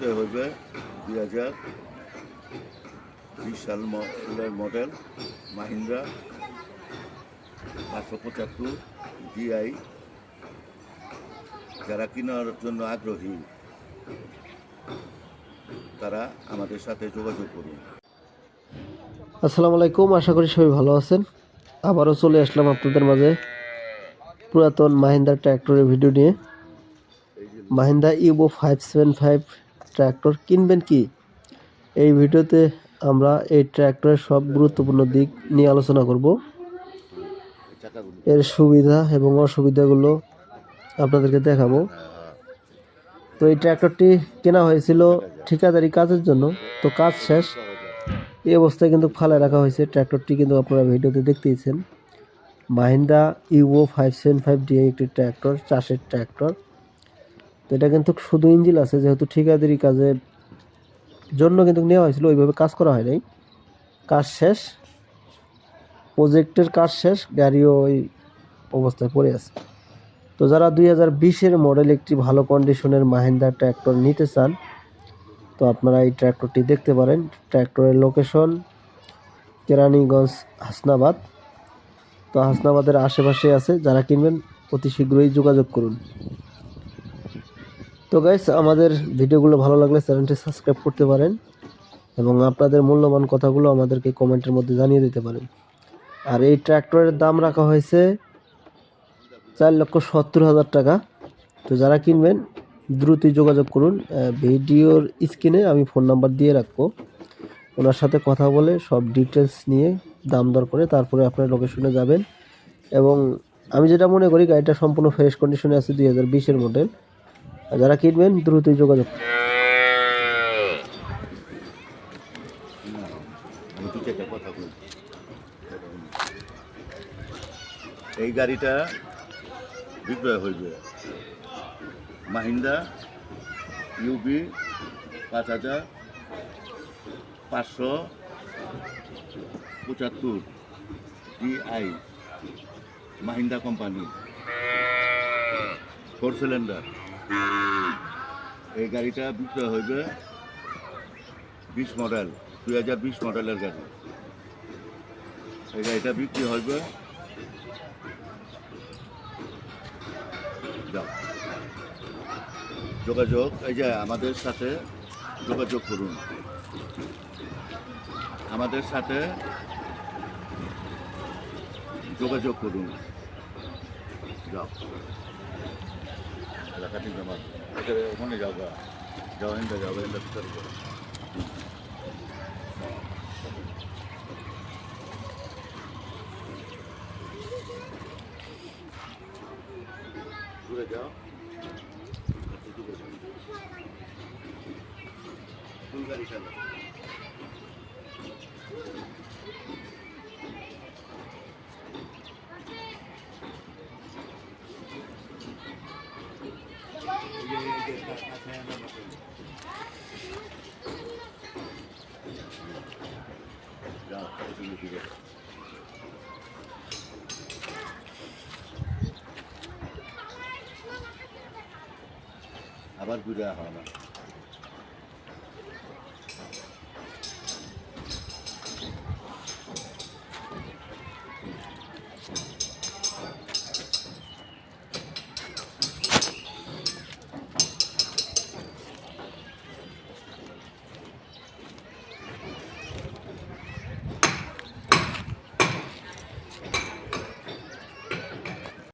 বিক্রয় হইবে দুই হাজার। বিশ সাল মডেল, মাহিন্দ্রা পাঁচশো পঁচাত্তর ডিআই যারা কেনার জন্য আগ্রহী, তারা আমাদের সাথে যোগাযোগ করুন। আসসালামু আলাইকুম, আশা করি সবাই ভালো আছেন। আবারও চলে আসলাম আপনাদের মাঝে পুরাতন মাহিন্দ্রা ট্র্যাক্টরের ভিডিও নিয়ে। Mahindra Yuvo five seven five tractor কিনবেন কি? এই ভিডিওতে আমরা এই ট্র্যাক্টরের সব গুরুত্বপূর্ণ দিক নিয়ে আলোচনা করব। এর সুবিধা এবং অসুবিধাগুলো আপনাদেরকে দেখাবো। তো এই ট্র্যাক্টরটি কেনা হয়েছিল ঠিকাদারি কাজের জন্য। তো কাজ শেষ। এই অবস্থায় কিন্তু ফালায় রাখা হয়েছে। ট্র্যাক্টরটি কিন্তু আপনারা ভিডিওতে দেখতেইছেন। Mahindra Yuvo five seven five D একটি ট্র্যাক্টর, চাষের ট্র্যাক্টর। তো এটা কিন্তু শুধু ইঞ্জিন আছে, যেহেতু ঠিকাদারি কাজের জন্য কিন্তু নেওয়া হয়েছিল, ওইভাবে কাজ করা হয় নাই। কাজ শেষ, প্রজেক্টের কাজ শেষ, গাড়িও ওই অবস্থায় পড়ে আছে। তো যারা দুই হাজার বিশের মডেল একটি ভালো কন্ডিশনের মাহিন্দা ট্র্যাক্টর নিতে চান, তো আপনারা এই ট্র্যাক্টরটি দেখতে পারেন। ট্র্যাক্টরের লোকেশন কেরানীগঞ্জ, হাসনাবাদ। তো হাসনাবাদের আশেপাশে আছে, যারা কিনবেন অতি শীঘ্রই যোগাযোগ করুন। তো গাইস আমাদের ভিডিওগুলো ভালো লাগলে চ্যানেলটি সাবস্ক্রাইব করতে পারেন এবং আপনাদের মূল্যবান কথাগুলো আমাদেরকে কমেন্টের মধ্যে জানিয়ে দিতে পারেন। আর এই ট্র্যাক্টরের দাম রাখা হয়েছে চার লক্ষ সত্তর হাজার টাকা। তো যারা কিনবেন, দ্রুতই যোগাযোগ করুন। ভিডিওর স্ক্রিনে আমি ফোন নাম্বার দিয়ে রাখব। ওনার সাথে কথা বলে সব ডিটেলস নিয়ে দাম দর করে তারপরে আপনার লোকেশনে যাবেন। এবং আমি যেটা মনে করি, গাড়িটা সম্পূর্ণ ফ্রেশ কন্ডিশনে আছে দুই হাজার বিশের মডেল যারা কিনবেন, দ্রুতই যোগাযোগ এই গাড়িটা বিক্রয় হইবে। মাহিন্দা ইউবি পাঁচ হাজার পাঁচশো পঁচাত্তর DI Mahindra company. Four cylinder. এই গাড়িটা বিক্রয় হইবে বিশ মডেল, দুই হাজার বিশ মডেলের গাড়ি। এই গাড়িটা বিক্রি হইবে যোগাযোগ, এই যে আমাদের সাথে যোগাযোগ করুন। আমাদের সাথে যোগাযোগ করুন। যাও। এলাকা থেকে আমার এখানে ওখানে যাও গা। যাও এনটা যাও এনটা ভিতরে যাও। দূরে যাও ফুল গাড়ি চালা। আবার ঘুরে হয় না